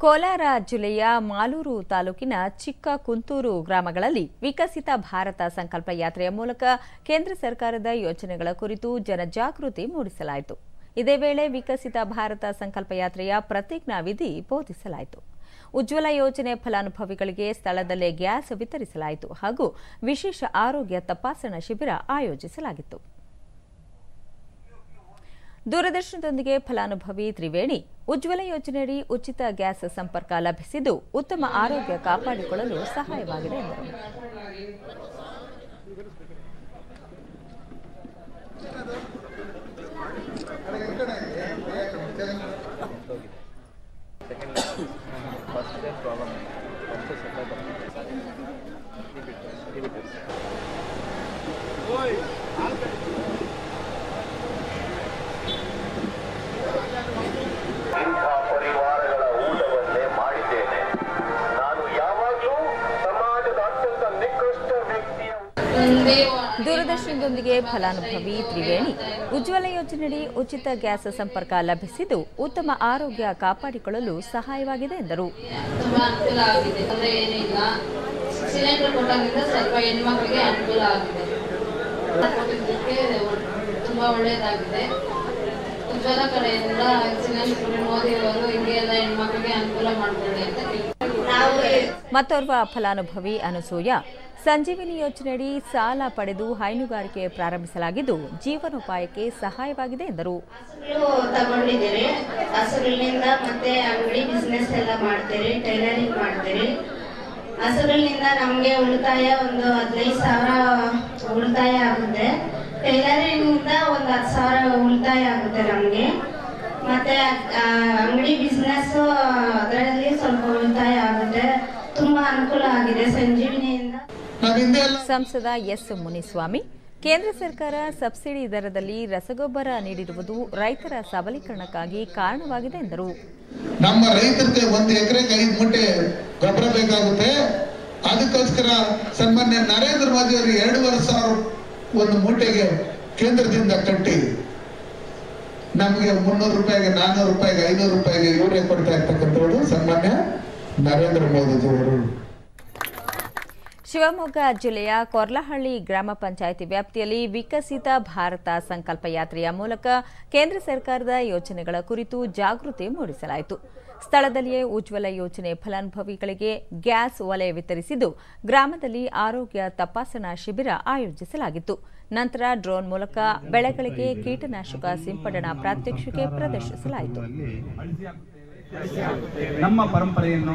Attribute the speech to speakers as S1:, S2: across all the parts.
S1: ಕೋಲಾರ ಜಿಲ್ಲೆಯ ಮಾಲೂರು ತಾಲೂಕಿನ ಚಿಕ್ಕ ಕುಂತೂರು ಗ್ರಾಮಗಳಲ್ಲಿ ವಿಕಸಿತ ಭಾರತ ಸಂಕಲ್ಪ ಯಾತ್ರೆಯ ಮೂಲಕ ಕೇಂದ್ರ ಸರ್ಕಾರದ ಯೋಜನೆಗಳ ಕುರಿತು ಜನಜಾಗೃತಿ ಮೂಡಿಸಲಾಯಿತು. ಇದೇ ವೇಳೆ ವಿಕಸಿತ ಭಾರತ ಸಂಕಲ್ಪ ಯಾತ್ರೆಯ ಪ್ರತಿಜ್ಞಾ ವಿಧಿ ಬೋಧಿಸಲಾಯಿತು. ಉಜ್ವಲ ಯೋಜನೆ ಫಲಾನುಭವಿಗಳಿಗೆ ಸ್ಥಳದಲ್ಲೇ ಗ್ಯಾಸ್ ವಿತರಿಸಲಾಯಿತು ಹಾಗೂ ವಿಶೇಷ ಆರೋಗ್ಯ ತಪಾಸಣಾ ಶಿಬಿರ ಆಯೋಜಿಸಲಾಗಿತ್ತು. ದೂರದರ್ಶನದೊಂದಿಗೆ ಫಲಾನುಭವಿ ತ್ರಿವೇಣಿ ಉಜ್ವಲ ಯೋಜನೆಯಡಿ ಉಚಿತ ಗ್ಯಾಸ್ ಸಂಪರ್ಕ ಲಭಿಸಿದ್ದು ಉತ್ತಮ ಆರೋಗ್ಯ ಕಾಪಾಡಿಕೊಳ್ಳಲು ಸಹಾಯವಾಗಿದೆ ಎಂದರು ದೂರದರ್ಶನದೊಂದಿಗೆ ಫಲಾನುಭವಿ ತ್ರಿವೇಣಿ. ಉಜ್ವಲ ಯೋಜನೆಯಡಿ ಉಚಿತ ಗ್ಯಾಸ್ ಸಂಪರ್ಕ ಲಭಿಸಿದ್ದು ಉತ್ತಮ ಆರೋಗ್ಯ ಕಾಪಾಡಿಕೊಳ್ಳಲು ಸಹಾಯವಾಗಿದೆ ಎಂದರು.
S2: ಉಜ್ವಲ ಕಡೆಯಿಂದ ಮೋದಿ ಅವರು ಹಿಂಗೆ ಎಲ್ಲ ಹೆಣ್ಮಕ್ಳಿಗೆ ಅನುಕೂಲ ಮಾಡಿಕೊಳ್ಳಿ ಅಂತ
S1: ಮತ್ತೋರ್ವ ಫಲಾನುಭವಿ ಅನಸೂಯ, ಸಂಜೀವಿನಿ ಯೋಜನೆಯಡಿ ಸಾಲ ಪಡೆದು ಹೈನುಗಾರಿಕೆ ಪ್ರಾರಂಭಿಸಲಾಗಿದ್ದು ಜೀವನೋಪಾಯಕ್ಕೆ ಸಹಾಯವಾಗಿದೆ ಎಂದರು.
S3: ತಗೊಂಡಿದ್ದೀರಿ ಹಸುಗಳಿಂದ ಮತ್ತೆ ಅಂಗಡಿ ಬಿಸ್ನೆಸ್ ಎಲ್ಲ ಮಾಡ್ತೀರಿ ಟೈಲರಿಂಗ್ ಮಾಡ್ತೀರಿ. ಹಸುಗಳಿಂದ ನಮಗೆ ಉಳಿತಾಯ ಒಂದು ಹದಿನೈದು ಸಾವಿರ ಉಳಿತಾಯ ಆಗುತ್ತೆ. ಟೈಲರಿಂಗಿಂದ ಒಂದು ಹತ್ತು ಸಾವಿರ ಉಳಿತಾಯ ಆಗುತ್ತೆ ನಮಗೆ. ಮತ್ತೆ ಅಂಗಡಿ ಬಿಸ್ನೆಸ್ ಅದರಲ್ಲಿ ಸ್ವಲ್ಪ ಉಳಿತಾಯ ಆಗುತ್ತೆ. ತುಂಬಾ ಅನುಕೂಲ ಆಗಿದೆ ಸಂಜೀವಿನಿಯಿಂದ.
S1: ಸಂಸದ ಎಸ್ ಮುನಿಸ್ವಾಮಿ ಕೇಂದ್ರ ಸರ್ಕಾರ ಸಬ್ಸಿಡಿ ದರದಲ್ಲಿ ರಸಗೊಬ್ಬರ ನೀಡಿರುವುದು ರೈತರ ಸಬಲೀಕರಣಕ್ಕಾಗಿ ಕಾರಣವಾಗಿದೆ ಎಂದರು.
S4: ನಮ್ಮ ರೈತರಿಗೆ ಒಂದು ಎಕರೆಗೆ ಐದು ಮೂಟೆ ಗೊಬ್ಬರ ಬೇಕಾಗುತ್ತೆ. ಅದಕ್ಕೋಸ್ಕರ ಸನ್ಮಾನ್ಯ ನರೇಂದ್ರ ಮೋದಿ ಅವರು ಎರಡೂವರೆ ಸಾವಿರ ಒಂದು ಮೂಟೆಗೆ ಕೇಂದ್ರದಿಂದ ಕಟ್ಟಿ ನಮಗೆ ಮುನ್ನೂರು ರೂಪಾಯಿಗೆ ನಾನ್ನೂರು ರೂಪಾಯಿಗೆ, ಐನೂರು ರೂಪಾಯಿಗೆ ಯೂರಿಯಾ ಕೊಡ್ತಾ ಇರ್ತಕ್ಕಂಥವ್ರು ಸನ್ಮಾನ್ಯ ನರೇಂದ್ರ ಮೋದಿಜಿಯವರು
S1: ಶಿವಮೊಗ್ಗ ಜಿಲ್ಲೆಯ ಕೊರ್ಲಹಳ್ಳಿ ಗ್ರಾಮ ಪಂಚಾಯಿತಿ ವ್ಯಾಪ್ತಿಯಲ್ಲಿ ವಿಕಸಿತ ಭಾರತ ಸಂಕಲ್ಪ ಯಾತ್ರೆಯ ಮೂಲಕ ಕೇಂದ್ರ ಸರ್ಕಾರದ ಯೋಜನೆಗಳ ಕುರಿತು ಜಾಗೃತಿ ಮೂಡಿಸಲಾಯಿತು. ಸ್ಥಳದಲ್ಲಿಯೇ ಉಜ್ವಲ ಯೋಜನೆ ಫಲಾನುಭವಿಗಳಿಗೆ ಗ್ಯಾಸ್ ಒಲೆ ವಿತರಿಸಿದ್ದು, ಗ್ರಾಮದಲ್ಲಿ ಆರೋಗ್ಯ ತಪಾಸಣಾ ಶಿಬಿರ ಆಯೋಜಿಸಲಾಗಿತ್ತು. ನಂತರ ಡ್ರೋನ್ ಮೂಲಕ ಬೆಳೆಗಳಿಗೆ ಕೀಟನಾಶಕ ಸಿಂಪಡಣಾ ಪ್ರಾತ್ಯಕ್ಷಿಕೆ ಪ್ರದರ್ಶಿಸಲಾಯಿತು.
S5: ನಮ್ಮ ಪರಂಪರೆಯನ್ನು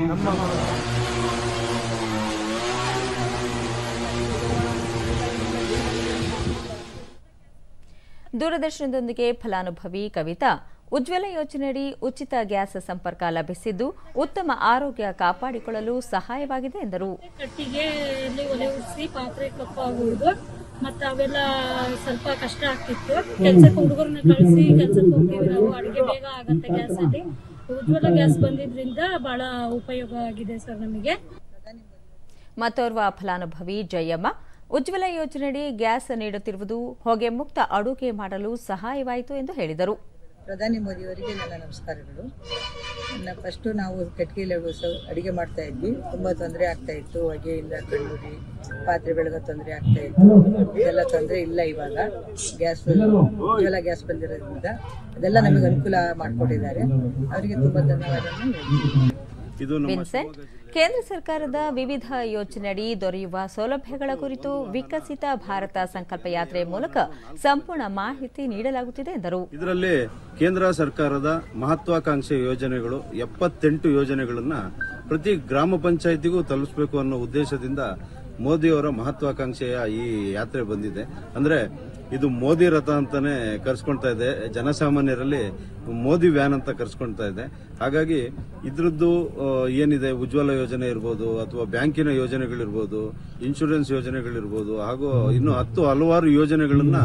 S1: ದೂರದರ್ಶನದೊಂದಿಗೆ ಫಲಾನುಭವಿ ಕವಿತಾ ಉಜ್ವಲ ಯೋಜನೆಯಡಿ ಉಚಿತ ಗ್ಯಾಸ್ ಸಂಪರ್ಕ ಲಭಿಸಿದ್ದು ಉತ್ತಮ ಆರೋಗ್ಯ ಕಾಪಾಡಿಕೊಳ್ಳಲು ಸಹಾಯವಾಗಿದೆ ಎಂದರು.
S6: ಮತ್ತೆ ಅವೆಲ್ಲ ಸ್ವಲ್ಪ ಕಷ್ಟ ಆಗ್ತಿತ್ತು. ಕೆಲ್ಸಕ್ಕೆ ಹುಡುಗರನ್ನ ಕಳಿಸಿ ಕೆಲ್ಸಕ್ಕೆ ಹೋಗ್ತೀವಿ ನಾವು ಅಡುಗೆ ಬೇಗ ಆಗತ್ತೆ ಗ್ಯಾಸ್ ಅಲ್ಲಿ ಉಜ್ವಲ ಗ್ಯಾಸ್ ಬಂದಿದ್ರಿಂದ ಬಹಳ ಉಪಯೋಗ ಆಗಿದೆ ಸರ್ ನಮಗೆ.
S1: ಮತ್ತೋರ್ವ ಫಲಾನುಭವಿ ಜಯಮ್ಮ, ಉಜ್ವಲ ಯೋಜನೆಯಡಿ ಗ್ಯಾಸ್ ನೀಡುತ್ತಿರುವುದು ಹೊಗೆ ಮುಕ್ತ ಅಡುಗೆ ಮಾಡಲು ಸಹಾಯವಾಯಿತು ಎಂದು ಹೇಳಿದರು.
S7: ಪ್ರಧಾನಿ ಮೋದಿಯವರಿಗೆ ನನ್ನ ನಮಸ್ಕಾರಗಳು. ನನ್ನ ಫಸ್ಟು ನಾವು ಕಟ್ಟಿಗೆಯಲ್ಲಿ ಅಡುಗೆ ಮಾಡ್ತಾ ಇದ್ವಿ. ತುಂಬ ತೊಂದರೆ ಆಗ್ತಾ ಇತ್ತು. ಹೊಗೆಯಿಂದ ಕಣ್ಣುರಿ, ಪಾತ್ರೆ ಬೆಳಗೋ ತೊಂದರೆ ಆಗ್ತಾ ಇತ್ತು. ಇದೆಲ್ಲ ತೊಂದರೆ ಇಲ್ಲ ಇವಾಗ. ಗ್ಯಾಸ್ ಉಜ್ವಲ ಗ್ಯಾಸ್ ಬಂದಿರೋದ್ರಿಂದ. ಅದೆಲ್ಲ ನಮಗೆ ಅನುಕೂಲ ಮಾಡಿಕೊಟ್ಟಿದ್ದಾರೆ. ಅವರಿಗೆ ತುಂಬ ಧನ್ಯವಾದಗಳು
S1: ವಿನ್ಸೆಂಟ್ ಕೇಂದ್ರ ಸರ್ಕಾರದ ವಿವಿಧ ಯೋಜನೆಯಡಿ ದೊರೆಯುವ ಸೌಲಭ್ಯಗಳ ಕುರಿತು ವಿಕಸಿತ ಭಾರತ ಸಂಕಲ್ಪ ಯಾತ್ರೆ ಮೂಲಕ ಸಂಪೂರ್ಣ ಮಾಹಿತಿ ನೀಡಲಾಗುತ್ತಿದೆ ಎಂದರು.
S8: ಇದರಲ್ಲಿ ಕೇಂದ್ರ ಸರ್ಕಾರದ ಮಹತ್ವಾಕಾಂಕ್ಷೆ ಯೋಜನೆಗಳು ಎಪ್ಪತ್ತೆಂಟು ಯೋಜನೆಗಳನ್ನು ಪ್ರತಿ ಗ್ರಾಮ ಪಂಚಾಯತಿಗೂ ತಲುಪಿಸಬೇಕು ಅನ್ನೋ ಉದ್ದೇಶದಿಂದ ಮೋದಿಯವರ ಮಹತ್ವಾಕಾಂಕ್ಷೆಯ ಈ ಯಾತ್ರೆ ಬಂದಿದೆ. ಅಂದ್ರೆ ಇದು ಮೋದಿ ರಥ ಅಂತಾನೆ ಕರ್ಸ್ಕೊಳ್ತಾ ಇದೆ. ಜನಸಾಮಾನ್ಯರಲ್ಲಿ ಮೋದಿ ವ್ಯಾನ್ ಅಂತ ಕರ್ಸ್ಕೊಳ್ತಾ ಇದೆ. ಹಾಗಾಗಿ ಇದ್ರದ್ದು ಏನಿದೆ? ಉಜ್ವಲ ಯೋಜನೆ ಇರ್ಬೋದು ಅಥವಾ ಬ್ಯಾಂಕಿನ ಯೋಜನೆಗಳಿರ್ಬೋದು, ಇನ್ಶೂರೆನ್ಸ್ ಯೋಜನೆಗಳಿರ್ಬೋದು, ಹಾಗೂ ಇನ್ನು ಹತ್ತು ಹಲವಾರು ಯೋಜನೆಗಳನ್ನ